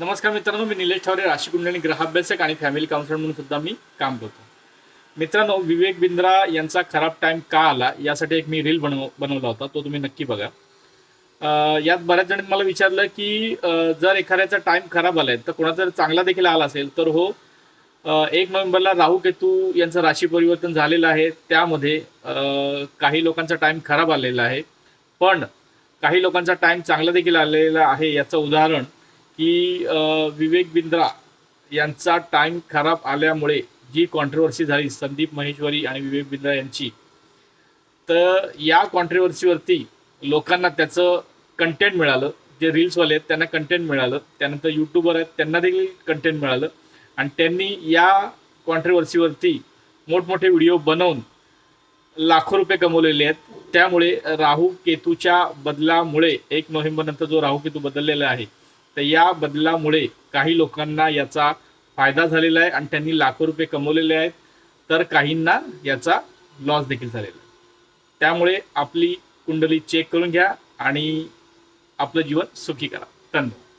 नमस्कार मित्रांनो मी निलेश ठावरे राशी कुंडली ग्रहाभ्यासक आणि फॅमिली काउन्सिलर म्हणून सुद्धा मी काम करतो. मित्रांनो विवेक बिंद्रा यांचा खराब टाइम का आला यासाठी एक मी रील बनव बनवला होता तो तुम्ही नक्की बघा. यात बऱ्याच जणांनी मला विचारलं की जर एखाद्याचा टाइम खराब आलाय तर कोणाचा जर चांगला देखील आला असेल तर हो एक नोव्हेंबरला राहू केतू यांचं राशी परिवर्तन झालेलं आहे. त्यामध्ये काही लोकांचा टाइम खराब आलेला आहे. पण काही लोकांचा टाइम चांगला देखील आलेला आहे याचं उदाहरण की विवेक बिंद्रा यांचा टाइम खराब आल्यामुळे जी कॉन्ट्रोवर्सी झाली संदीप महेश्वरी आणि विवेक बिंद्रा यांची तर या कॉन्ट्रोवर्सीवरती लोकांना त्याचं कंटेंट मिळालं. जे रील्सवाले आहेत त्यांना कंटेंट मिळालं. त्यानंतर यूट्यूबर आहेत त्यांना देखील कंटेंट मिळालं. आणि त्यांनी या कॉन्ट्रोवर्सीवरती मोठमोठे व्हिडिओ बनवून लाखो रुपये कमवलेले आहेत. त्यामुळे राहू केतूच्या बदलामुळे एक नोव्हेंबरनंतर जो राहू केतू बदललेला आहे तर या बदलामुळे काही लोकांना याचा फायदा झालेला आहे आणि त्यांनी लाखो रुपये कमवलेले आहेत. तर काहींना याचा लॉस देखील झालेला आहे. त्यामुळे आपली कुंडली चेक करून घ्या आणि आपलं जीवन सुखी करा. धन्यवाद.